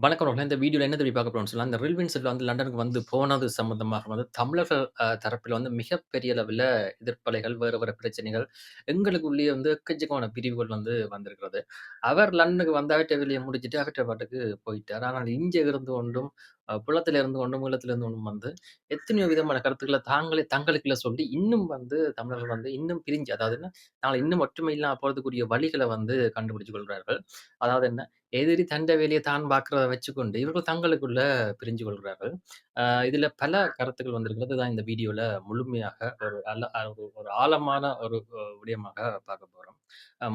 வணக்கம் ரோஹ்ல. இந்த வீடியோவில் என்ன தெரியுமா பார்க்க போகிறோம்னு சொல்லலாம் இந்த ரில்வின் செல்வா வந்து லண்டனுக்கு வந்து போனது சம்மந்தமாக வந்து தமிழர்கள் அ தரப்பில வந்து மிகப்பெரிய அளவில எதிர்ப்பலைகள், வேறு வேறு பிரச்சனைகள், எங்களுக்குள்ளேயே வந்து எக்கச்சக்கமான பிரிவுகள் வந்து வந்திருக்கிறது. அவர் லண்டனுக்கு வந்து அவர்ட்ட வெளியே முடிச்சுட்டு அவர்ட்ட பாட்டுக்கு போயிட்டார். ஆனால் இங்கே இருந்து கொண்டும், அ இருந்து கொண்டும், ஈழத்தில இருந்து கொண்டும் வந்து எத்தனையோ விதமான கருத்துக்களை தாங்களே தங்களுக்குள்ள சொல்லி, இன்னும் வந்து தமிழர்கள் வந்து இன்னும் பிரிஞ்சு அதாவது என்ன, நாங்கள் இன்னும் ஒற்றுமை இல்லாம போறதுக்குரிய வழிகளை வந்து கண்டுபிடிச்சு கொள்கிறார்கள். அதாவது என்ன எதிரி தண்ட வேலையை தான் பார்க்கறத வச்சுக்கொண்டு, இவர்கள் தங்களுக்குள்ள பிரிஞ்சு கொள்கிறார்கள். இதுல பல கருத்துக்கள் வந்திருக்கிறது. தான் இந்த வீடியோல முழுமையாக ஒரு அல்ல ஒரு ஆழமான ஒரு விடயமாக பார்க்க போறோம்.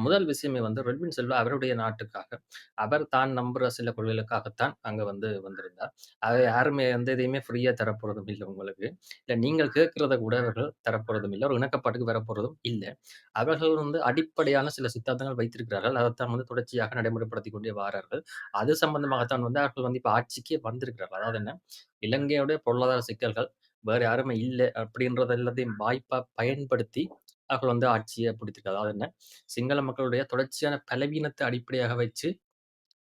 முதல் விஷயமே வந்து ரெட்வின் செல்வா அவருடைய நாட்டுக்காக, அவர் தான் நம்புற சில கொள்கைகளுக்காகத்தான் அங்க வந்து வந்திருந்தார். அத யாருமே எந்த இதையுமே ஃப்ரீயா தரப்போறதும் இல்லை உங்களுக்கு. இல்ல நீங்கள் கேட்கறத கூட அவர்கள் தரப்போறதும் இல்ல. ஒரு இணக்கப்பாட்டுக்கு வரப்போறதும் இல்ல. அவர்கள் வந்து அடிப்படையான சில சித்தாந்தங்கள் வைத்திருக்கிறார்கள். அதைத்தான் வந்து தொடர்ச்சியாக நடைமுறைப்படுத்திக் கொண்டே வாரார்கள். அது சம்பந்தமாகத்தான் வந்து அவர்கள் வந்து இப்போ ஆட்சிக்கே வந்திருக்கிறார்கள். அதாவது என்ன, இலங்கையுடைய பொருளாதார சிக்கல்கள் வேற யாருமே இல்லை அப்படின்றத எல்லாத்தையும் வாய்ப்பா பயன்படுத்தி, அவர்கள் வந்து ஆட்சியை பிடித்திருக்காது அதாவது என்ன, சிங்கள மக்களுடைய தொடர்ச்சியான பலவீனத்தை அடிப்படையாக வச்சு,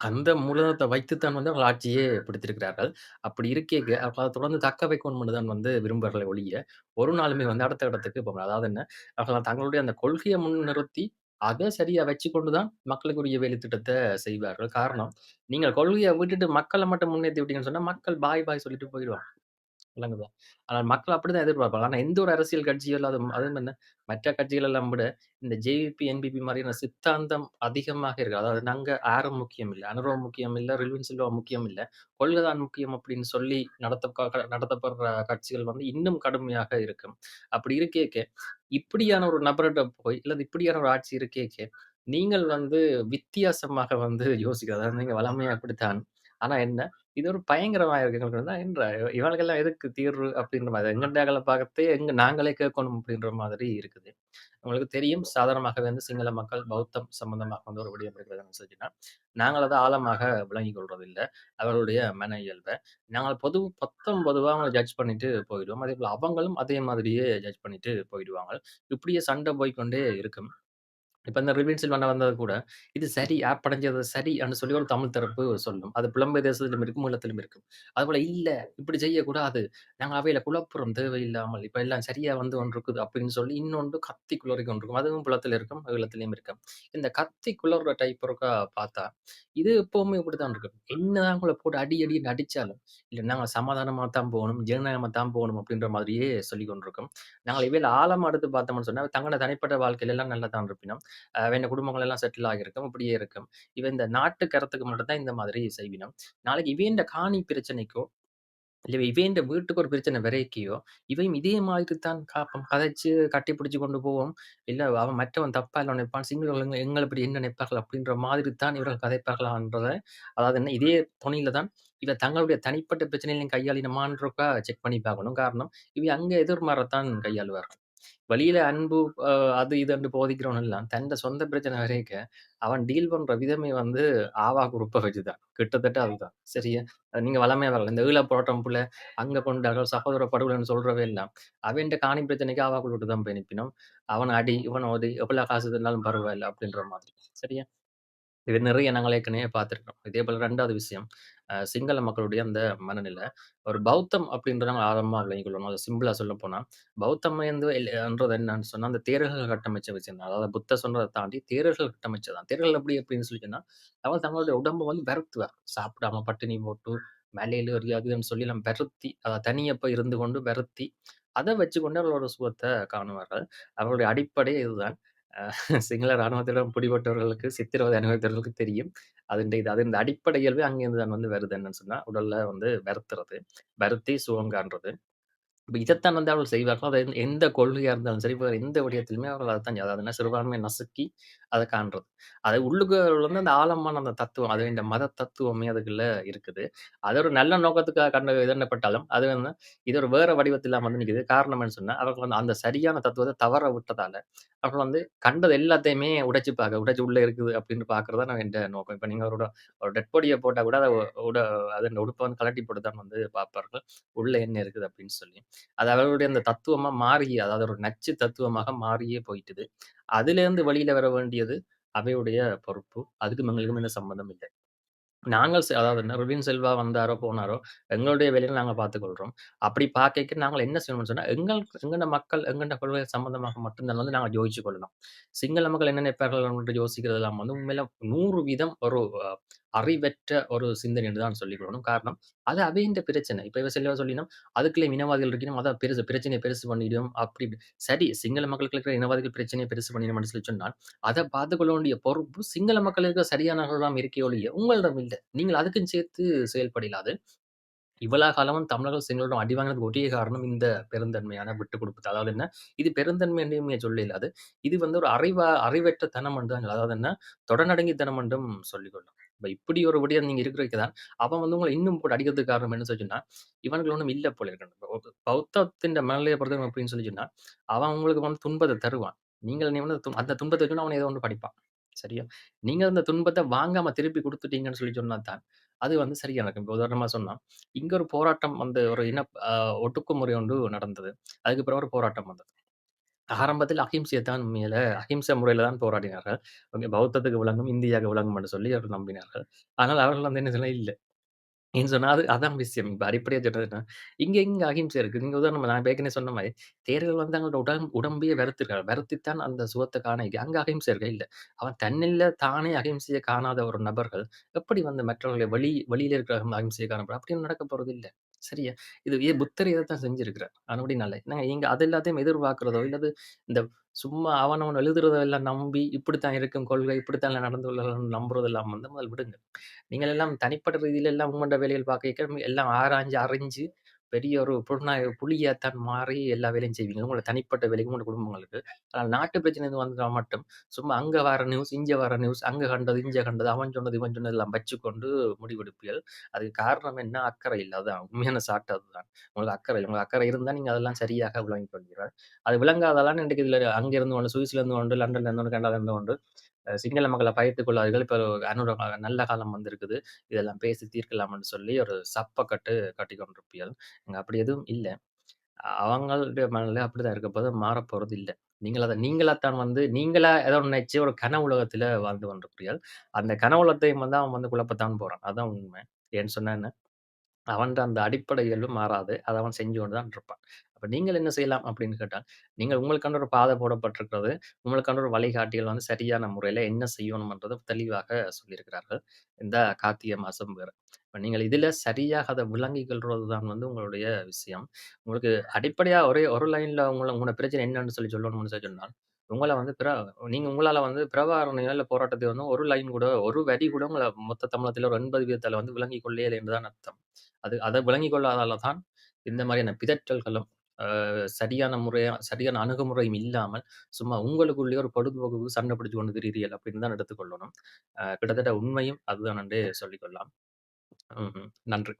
அந்த மூலதனத்த வைத்துத்தான் வந்து அவர்கள் ஆட்சியே பிடித்திருக்கிறார்கள். அப்படி இருக்கே அவர்கள் அதை தொடர்ந்து தக்க வைக்கணும் தான் வந்து விரும்புகிறார்களை ஒழிய, ஒரு நாளுமே வந்து அடுத்த இடத்துக்கு போக அதாவது என்ன, அவர்கள் தங்களுடைய அந்த கொள்கைய முன்னிறுத்தி, அதை சரியா வச்சு கொண்டுதான் மக்களுக்குரிய வேலை திட்டத்தை செய்வார்கள். காரணம், நீங்க கொள்கையை விட்டுட்டு மக்களை மட்டும் முன்னேற்றி விட்டீங்கன்னு சொன்னா, மக்கள் பாய் பாய் சொல்லிட்டு போயிடுவாங்க. விளங்குதா? ஆனால் மக்கள் அப்படிதான் எதிர்பார்ப்பாங்க. ஆனால் எந்த ஒரு அரசியல் கட்சியோ அல்லது அதுவும் என்ன, மற்ற கட்சிகள் எல்லாம் விட இந்த ஜேவிபி, என்பிபி மாதிரியான சித்தாந்தம் அதிகமாக இருக்கு. அதாவது நாங்க ஆரம் முக்கியம் இல்லை அனுரவ முக்கியம் இல்லை ரில்வின் செல்வா முக்கியம் இல்லை கொள்கைதான் முக்கியம் அப்படின்னு சொல்லி நடத்த நடத்தப்படுற கட்சிகள் வந்து இன்னும் கடுமையாக இருக்கும். அப்படி இருக்கேக்க, இப்படியான ஒரு நபர்கிட்ட போய், இல்லை இப்படியான ஒரு ஆட்சி இருக்கேக்க, நீங்கள் வந்து வித்தியாசமாக வந்து யோசிக்கிறது அதாவது நீங்கள் வழமையா அப்படித்தான். ஆனா என்ன, இது ஒரு பயங்கரமா இருக்கு. எங்களுக்கு என்ற இவனுக்கெல்லாம் எதுக்கு தீர்வு அப்படின்ற மாதிரி. எங்கண்டாக்களை பார்க்கத்தே எங்க நாங்களே கேட்கணும் அப்படின்ற மாதிரி இருக்குது. உங்களுக்கு தெரியும் சாதாரணமாகவே வந்து சிங்கள மக்கள் பௌத்தம் சம்பந்தமாக வந்து ஒரு விடயம் சொல்லிச்சுன்னா, நாங்கள் அதை ஆழமாக விளங்கி கொள்றதில்ல. அவர்களுடைய மன இயல்பை நாங்கள் பொது பொத்தம் பொதுவாக அவங்களை ஜட்ஜ் பண்ணிட்டு போயிடுவோம். அதே போல் அவங்களும் அதே மாதிரியே ஜட்ஜ் பண்ணிட்டு போயிடுவாங்க. இப்படியே சண்டை போய்க்கொண்டே இருக்கும். இப்ப இந்த ரிவென்ஸ் சில்வா வந்தது கூட, இது சரி, ஆப் அடைஞ்சது சரி அப்படின்னு சொல்லி ஒரு தமிழ் தரப்பு சொல்லும். அது புலம்பெயர் தேசத்திலும் இருக்கும், ஈழத்திலும் இருக்கும். அதுபோல இல்ல, இப்படி செய்யக்கூடாது. நாங்க அவையில குழப்புறோம் தேவையில்லாமல். இப்ப எல்லாம் சரியா வந்து கொண்டிருக்குது அப்படின்னு சொல்லி இன்னொன்று கத்தி குளறிக் கொண்டிருக்கும். அதுவும் புலத்தில் இருக்கும், ஈழத்திலும் இருக்கும். இந்த கத்தி குளறுற டைப் ஒருக்கா பார்த்தா, இது எப்பவுமே இப்படித்தான் இருக்கும். என்னதான் உங்கள போட்டு அடி அடின்னு அடிச்சாலும், இல்ல நாங்க சமாதானமா தான் போகணும், ஜனநாயகமா தான் போகணும் அப்படின்ற மாதிரியே சொல்லிக் கொண்டிருக்கும். நாங்கள் இவையில ஆழமா எடுத்து பார்த்தோம்னு சொன்னா, தங்களோட தனிப்பட்ட வாழ்க்கையில எல்லாம் நல்லா தான் இருப்பினும், வேண்ட குடும்பங்கள் எல்லாம் செட்டில் ஆகியிருக்கும். இப்படியே இருக்கும். இவன் இந்த நாட்டு கரத்துக்கு மட்டும்தான் இந்த மாதிரி செய்வினம். நாளைக்கு இவேண்ட காணி பிரச்சனைக்கோ, இல்ல இவன் வீட்டுக்கு ஒரு பிரச்சனை விரைக்கியோ இவையும் இதே மாதிரி தான் காப்போம். கதைச்சு கட்டிப்பிடிச்சு கொண்டு போவோம். இல்ல அவன் மற்றவன் தப்பா இல்ல நினைப்பான். சிங்கள எங்களை இப்படி என்ன நினைப்பார்கள் அப்படின்ற மாதிரி தான் இவர்கள் கதைப்பார்களான்றத அதாவது என்ன இதே துணையில தான் இவ தங்களுடைய தனிப்பட்ட பிரச்சனைகளையும் கையாளினமான்றக்கா செக் பண்ணி பார்க்கணும். காரணம், இவ அங்க எதிர்மாறத்தான் கையாளுவார்கள். வெளியில அன்பு அ அது இதுன்னு போதிக்கிறவன் எல்லாம், தன்ட சொந்த பிரச்சனை வரைக்க, அவன் டீல் பண்ற விதமே வந்து ஆவா குறுப்ப வச்சுதான். கிட்டத்தட்ட அதுதான். சரியா? நீங்க வளமையா வரல இந்த ஈழப் போராட்டம் புள்ள அங்க கொண்டார்கள், சகோதர படுகொலைன்னு சொல்றவை எல்லாம், அவன்ட காணி பிரச்சனைக்கு ஆவா குழுவிட்டு தான் போய் நிப்பினும். அவன அடி, இவன உதை, எவ்வளவு காசு தந்தாலும் பரவாயில்ல அப்படின்ற மாதிரி. சரியா? இது நிறைய நாங்கள் ஏற்கனவே பார்த்திருக்கிறோம். இதேபோல 2வது விஷயம், சிங்கள மக்களுடைய அந்த மனநிலை. ஒரு பௌத்தம் அப்படின்றத நாங்கள் ஆரம்பமாக விளங்கிக் கொள்ளணும். அத சிம்பிளா சொல்லப்போனா, பௌத்தம் வந்து என்றது என்னன்னு சொன்னால் அந்த தேரர்கள் கட்டமைச்ச விஷயம் தான். அதாவது புத்த சொன்னத தாண்டி தேரர்கள் கட்டமைச்சதான் தேரர்கள் எப்படி அப்படின்னு சொல்லி சொன்னா, அவங்க தங்களுடைய உடம்பு வந்து வெறுத்துவார். சாப்பிடாம பட்டினி போட்டு, மலையில ஏறி அது இதுன்னு சொல்லி எல்லாம் வெறுத்தி, அத தனியப்ப இருந்து கொண்டு வெறுத்தி, அதை வச்சுக்கொண்டு அவர்களோட சுகத்தை காணுவார்கள். அவர்களுடைய அடிப்படையே இதுதான். சிங்கள ராணுவத்திடம் பிடிபட்டவர்களுக்கு, சித்திரவதை அனுபவித்தவர்களுக்கு தெரியும். அதுண்ட இது அது இந்த அடிப்படை இயல்பே அங்கேருந்து தான் வந்து வருது என்னன்னு சொன்னா, உடல்ல வந்து வருத்துறது. வருத்தி சுவங்கான்றது இப்போ இதைத்தான் வந்து அவர்கள் செய்வார்கள். அது எந்த எந்த இருந்தாலும் சரி, வேறு எந்த விடயத்திலுமே அவர்கள் தான் அதாவதுன்னா சிறுபான்மையை நசுக்கி அதை காண்றது. அது உள்ளுக்கு வந்து அந்த ஆழமான அந்த தத்துவம், அது இந்த மத தத்துவமே அதுக்குள்ள இருக்குது. அது ஒரு நல்ல நோக்கத்துக்காக கண்ட இதென்னப்பட்டாலும், அது வந்து இது ஒரு வேற வடிவத்தில வந்து நிற்குது காரணம் என்னன்னு சொன்னா, அவர்கள் வந்து அந்த சரியான தத்துவத்தை தவற விட்டதால, அவர்கள் வந்து கண்டது எல்லாத்தையுமே உடைச்சு பார்க்க, உடைச்சு உள்ள இருக்குது அப்படின்னு பார்க்கிறது தான் எந்த நோக்கம். இப்போ நீங்க அவரோட ஒரு டெட் பாடிய போட்டால் கூட அதை உட அது உடுப்பை வந்து கழட்டி போட்டு தான் வந்து பார்ப்பார்கள். உள்ள என்ன இருக்குது அப்படின்னு சொல்லி. அது அவர்களுடைய அந்த தத்துவமா மாறி, அதாவது ஒரு நச்சு தத்துவமாக மாறியே போயிட்டுது. அதிலேருந்து வெளியில வர வேண்டியது அவையுடைய பொறுப்பு. அதுக்கும் எங்களுக்கும் எந்த சம்மந்தம் இல்ல. நாங்கள் செ அதாவது நர்வின் செல்வா வந்தாரோ, போனாரோ, எங்களுடைய வேலையை நாங்க பார்த்துக்கொள்கிறோம் அப்படி பார்க்க நாங்கள் என்ன செய்யணும்னு சொன்னா, எங்கள் எங்கட மக்கள், எங்கட கொள்கை சம்மந்தமாக மட்டும்தான் வந்து நாங்க யோசிச்சு கொள்ளலாம். சிங்கள மக்கள் என்ன நினைப்பார்கள் என்று யோசிக்கிறதெல்லாம் வந்து உண்மையில நூறு வீதம் ஒரு அறிவற்ற ஒரு சிந்தனை என்று தான் சொல்லிக் கொள்ளணும். காரணம், அது அவையந்த பிரச்சனை. இப்ப இவ செல்வா சொல்லினோம், அதுக்குள்ளே இனவாதிகள் இருக்கணும், அதான் பெருசு பிரச்சனையை பெருசு பண்ணிடும், அப்படி இப்படி. சரி, சிங்கள மக்களுக்கு இருக்கிற இனவாதிகள் பிரச்சனையை பெருசு பண்ணிடும் சொல்லி சொன்னால், அதை பார்த்துக்கொள்ள வேண்டிய பொறுப்பு சிங்கள மக்களுக்கு சரியானவர்களாம் இருக்கே ஒழிய, உங்களிடம் இல்ல. நீங்கள் அதுக்கும் சேர்த்து செயல்படலாது. இவ்வளவு காலமும் தமிழர்கள் சிங்களோட அடி வாங்கினதுக்கு ஒரே காரணம் இந்த பெருந்தன்மையான விட்டு கொடுப்பது அதாவது என்ன, இது பெருந்தன்மை என்றுமே சொல்ல இல்லாது இது வந்து ஒரு அறிவா அறிவற்ற தனம் என்று அதாவது என்ன, தொடநடுங்கித்தனம் என்றும் சொல்லிக்கொள்ளும் இப்போ இப்படி ஒரு விடயம் நீங்க இருக்கிறதுக்கு தான், அவன் வந்து உங்களை இன்னும் போட்டு அடிக்கிறதுக்கு காரணம் என்ன சொல்லி இவனுக்கு ஒன்றும் இல்லை போல இருக்கணும் பௌத்தத்தின் மனநிலைய பொறுத்தவரைக்கும் அப்படின்னு சொல்லி சொன்னால் அவன் உங்களுக்கு வந்து துன்பத்தை தருவான். நீங்கள் நீ வந்து அந்த துன்பத்தை வச்சு அவன் ஏதோ ஒன்று படிப்பான். சரியா? நீங்க அந்த துன்பத்தை வாங்காம திருப்பி கொடுத்துட்டீங்கன்னு சொல்லி சொன்னா தான், அது வந்து சரியா நடக்கும். இப்போ உதாரணமா சொன்னால் இங்க ஒரு போராட்டம் வந்து ஒரு இன ஒட்டுக்குமுறை ஒன்று நடந்தது. அதுக்கு பிறகு ஒரு போராட்டம் வந்தது. ஆரம்பத்தில் அஹிம்சையை தான் மேல அஹிம்சை முறையில தான் போராடினார்கள். ஓகே பௌத்தத்துக்கு விளங்கும், இந்தியாவுக்கு விளங்கும் என்று சொல்லி அவர்கள் நம்பினார்கள். ஆனால் அவர்கள் வந்து என்ன சொன்னா இல்ல. ஏன்னு சொன்னா, அது அதான் விஷயம். இப்ப அடிப்படையா சொல்றதுன்னா, இங்க எங்க அகிம்சை இருக்கு? நீங்க உதாரணமா நான் இப்ப ஏற்கனவே சொன்ன மாரி, தேர்தல் வந்து தங்களோட உடம் உடம்பையே வெறுத்துருக்காங்க. வெறுத்துத்தான் அந்த சுகத்த காண அங்க அகிம்சை இருக்கா? இல்ல. அவன் தன்னில தானே அகிம்சையை காணாத ஒரு நபர்கள், எப்படி வந்து மற்றவர்களை வெளி வெளியில இருக்கிற அகிம்சைய காணப்படும் அப்படின்னு நடக்க போறது சரியா? இது ஏன் புத்தர் தான் செஞ்சிருக்கிறார். மறுபடியும் என்னங்க நீங்க அது எல்லாத்தையும் எதிர்பார்க்கிறதோ, இல்லது இந்த சும்மா அவன் அவன் எழுதுறதோ எல்லாம் நம்பி, இப்படித்தான் இருக்கும் கொள்கை, இப்படித்தான் நடந்து கொள்ளணும்னு நம்புறதெல்லாம் வந்து முதல் விடுங்க. நீங்கள் எல்லாம் தனிப்பட்ட ரீதியில எல்லாம் உங்கள்கிட்ட வேலைகள் பார்க்க எல்லாம் ஆராய்ஞ்சு, அறிஞ்சு பெரிய ஒரு புலனாய்வு புலியாத்தான் மாறி எல்லா வேலையும் செய்வீங்க. உங்களோட தனிப்பட்ட வேலைக்கும் உங்களோட குடும்பங்களுக்கு. ஆனால் நாட்டு பிரச்சனை எதுவும் மட்டும், சும்மா அங்க வர நியூஸ், இங்க வர நியூஸ், அங்க கண்டது, இங்க கண்டது, அவன் சொன்னது, இவன் சொன்னது எல்லாம் வச்சுக்கொண்டு முடிவெடுப்பீர்கள். அதுக்கு காரணம் என்ன? அக்கறை இல்லை அதுதான் உண்மையான சாட்டு அதுதான். உங்களுக்கு அக்கறை உங்களுக்கு அக்கறை இருந்தா நீங்க அதெல்லாம் சரியாக விளங்கி கொள்வீர்கள். அது விளங்காததால இன்றைக்கு இதுல அங்கேருந்து ஒன்று சுவிஸ்லேருந்து சுவிஸ்ல இருந்து ஒன்று லண்டன்ல இருந்து சிங்கள மக்களை பயத்துக் கொள்ளார்கள் இப்போ அனுர நல்ல காலம் வந்திருக்குது. இதெல்லாம் பேசி தீர்க்கலாம்னு சொல்லி ஒரு சப்ப கட்டு கட்டி கொண்டிருப்பீர்கள். இங்கே அப்படி எதுவும் இல்லை அவங்களுடைய மனநிலை அப்படிதான் இருக்க போது. மாறப்போறது இல்லை நீங்கள் அத நீங்களாத்தான் வந்து நீங்களா ஏதோ நினைச்சு ஒரு கன உலகத்துல வாழ்ந்து கொண்டிருக்கிறீர்கள். அந்த கன உலகத்தையும் வந்து அவன் வந்து குழப்பத்தான் போறான். அதான் உண்மை. ஏன்னு சொன்னா என்ன? அவன்கிட்ட அந்த அடிப்படை இயல்பு மாறாது. அதை அவன் செஞ்சு கொண்டு தான் இருப்பான். அப்போ நீங்கள் என்ன செய்யலாம் அப்படின்னு கேட்டால், நீங்கள் உங்களுக்கான ஒரு பாதை போடப்பட்டிருக்கிறது. உங்களுக்கான ஒரு வழிகாட்டிகள் வந்து சரியான முறையில் என்ன செய்யணும்ன்றது தெளிவாக சொல்லியிருக்கிறார்கள். இந்த கார்த்திகை மாதம் வேறு இப்போ நீங்கள் இதில் சரியாக அதை விளங்கிக் தான் வந்து உங்களுடைய விஷயம். உங்களுக்கு அடிப்படையாக ஒரே ஒரு லைனில் உங்களை உங்களோட பிரச்சனை என்னன்னு சொல்லி சொல்லணும்னு சொல்லி சொன்னால், உங்களை வந்து பிர நீங்கள் உங்களால் வந்து பிரபாகரனையோ இல்ல போராட்டத்தை வந்து ஒரு லைன் கூட, ஒரு வரி கூட உங்களை மொத்த தமிழத்தில் ஒரு 80% வந்து விளங்கி கொள்ளேயில்லை என்று தான் அர்த்தம். அது அதை விளங்கி கொள்ளாததால தான் இந்த மாதிரியான பிதற்றல்களும், சரியான முறையா சரியான அணுகுமுறையும் இல்லாமல், சும்மா உங்களுக்குள்ளேயே ஒரு பொழுதுபோக்கு சண்டை பிடிச்சு கொண்டு திரியிறீர்கள் அப்படின்னு தான் எடுத்துக்கொள்ளணும். அஹ் கிட்டத்தட்ட உண்மையும் அதுதான் நன்றி சொல்லிக்கொள்ளலாம் நன்றி.